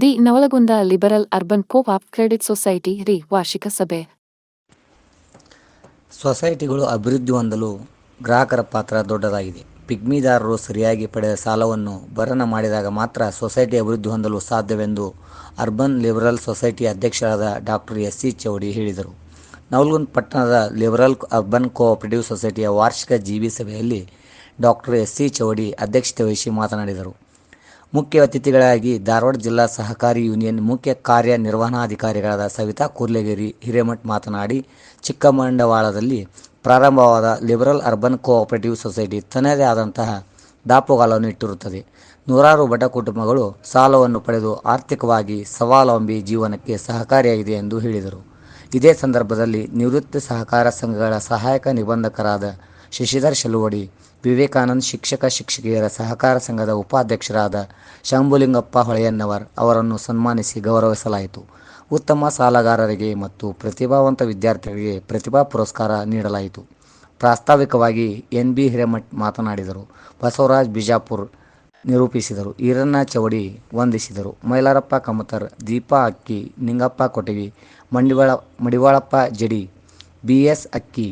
The Navalgund liberal urban co-op credit society ರಿ ವಾರ್ಷಿಕ ಸಭೆ. ಸೊಸೈಟಿಗಳು ಅಭಿವೃದ್ಧಿ ಹೊಂದಲು ಗ್ರಾಹಕರ ಪಾತ್ರ ದೊಡ್ಡದಾಗಿದೆ. ಪಿಗ್ಮಿದಾರರು ಸರಿಯಾಗಿ ಪಡೆದ ಸಾಲವನ್ನು ಭರಣ ಮಾಡಿದಾಗ ಮಾತ್ರ ಸೊಸೈಟಿ ಅಭಿವೃದ್ಧಿ ಹೊಂದಲು ಸಾಧ್ಯವೆಂದು ಅರ್ಬನ್ ಲಿಬರಲ್ ಸೊಸೈಟಿ ಅಧ್ಯಕ್ಷರಾದ ಡಾಕ್ಟರ್ ಎಸ್. ಸಿ. ಚೌಡಿ ಹೇಳಿದರು. ನವಲ್ಗುಂದ್ ಪಟ್ಟಣದ ಲಿಬರಲ್ ಅರ್ಬನ್ ಕೋಆಪರೇಟಿವ್ ಸೊಸೈಟಿಯ ವಾರ್ಷಿಕ ಜಿಬಿ ಸಭೆಯಲ್ಲಿ ಡಾಕ್ಟರ್ ಎಸ್. ಸಿ. ಚೌಡಿ ಅಧ್ಯಕ್ಷತೆ ವಹಿಸಿ ಮಾತನಾಡಿದರು. ಮುಖ್ಯ ಅತಿಥಿಗಳಾಗಿ ಧಾರವಾಡ ಜಿಲ್ಲಾ ಸಹಕಾರಿ ಯೂನಿಯನ್ ಮುಖ್ಯ ಕಾರ್ಯನಿರ್ವಹಣಾಧಿಕಾರಿಗಳಾದ ಸವಿತಾ ಕುರ್ಲೆಗೇರಿ ಹಿರೇಮಠ್ ಮಾತನಾಡಿ, ಚಿಕ್ಕಮಂಡವಾಳದಲ್ಲಿ ಪ್ರಾರಂಭವಾದ ಲಿಬರಲ್ ಅರ್ಬನ್ ಕೋಆಪರೇಟಿವ್ ಸೊಸೈಟಿ ತನ್ನದೇ ಆದಂತಹ ದಾಪುಗಾಲವನ್ನು ಇಟ್ಟಿರುತ್ತದೆ. ನೂರಾರು ಬಡ ಕುಟುಂಬಗಳು ಸಾಲವನ್ನು ಪಡೆದು ಆರ್ಥಿಕವಾಗಿ ಸವಾಲಂಬಿ ಜೀವನಕ್ಕೆ ಸಹಕಾರಿಯಾಗಿದೆ ಎಂದು ಹೇಳಿದರು. ಇದೇ ಸಂದರ್ಭದಲ್ಲಿ ನಿವೃತ್ತ ಸಹಕಾರ ಸಂಘಗಳ ಸಹಾಯಕ ನಿಬಂಧಕರಾದ ಶಶಿಧರ್ ಶೆಲುವಡಿ, ವಿವೇಕಾನಂದ್ ಶಿಕ್ಷಕ ಶಿಕ್ಷಕಿಯರ ಸಹಕಾರ ಸಂಘದ ಉಪಾಧ್ಯಕ್ಷರಾದ ಶಂಭುಲಿಂಗಪ್ಪ ಹೊಳೆಯನ್ನವರ್ ಅವರನ್ನು ಸನ್ಮಾನಿಸಿ ಗೌರವಿಸಲಾಯಿತು. ಉತ್ತಮ ಸಾಲಗಾರರಿಗೆ ಮತ್ತು ಪ್ರತಿಭಾವಂತ ವಿದ್ಯಾರ್ಥಿಗಳಿಗೆ ಪ್ರತಿಭಾ ಪುರಸ್ಕಾರ ನೀಡಲಾಯಿತು. ಪ್ರಾಸ್ತಾವಿಕವಾಗಿ ಎನ್ ಬಿ ಹಿರೇಮಠ್ ಮಾತನಾಡಿದರು. ಬಸವರಾಜ್ ಬಿಜಾಪುರ್ ನಿರೂಪಿಸಿದರು. ಈರಣ್ಣ ಚೌಡಿ ವಂದಿಸಿದರು. Mailarappa Kamatar, Deepa Akki, Ningappa Kotagi Mandiwal, Madiwalappa Jadi, B S Akki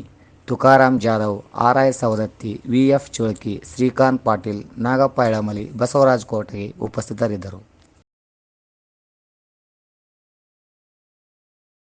Tukaram Jadhav R I Savadatti V F Chulaki, Shrikant Patil, Nagappa Elamali, Basavaraj Kotagi ಉಪಸ್ಥಿತರಿದ್ದರು.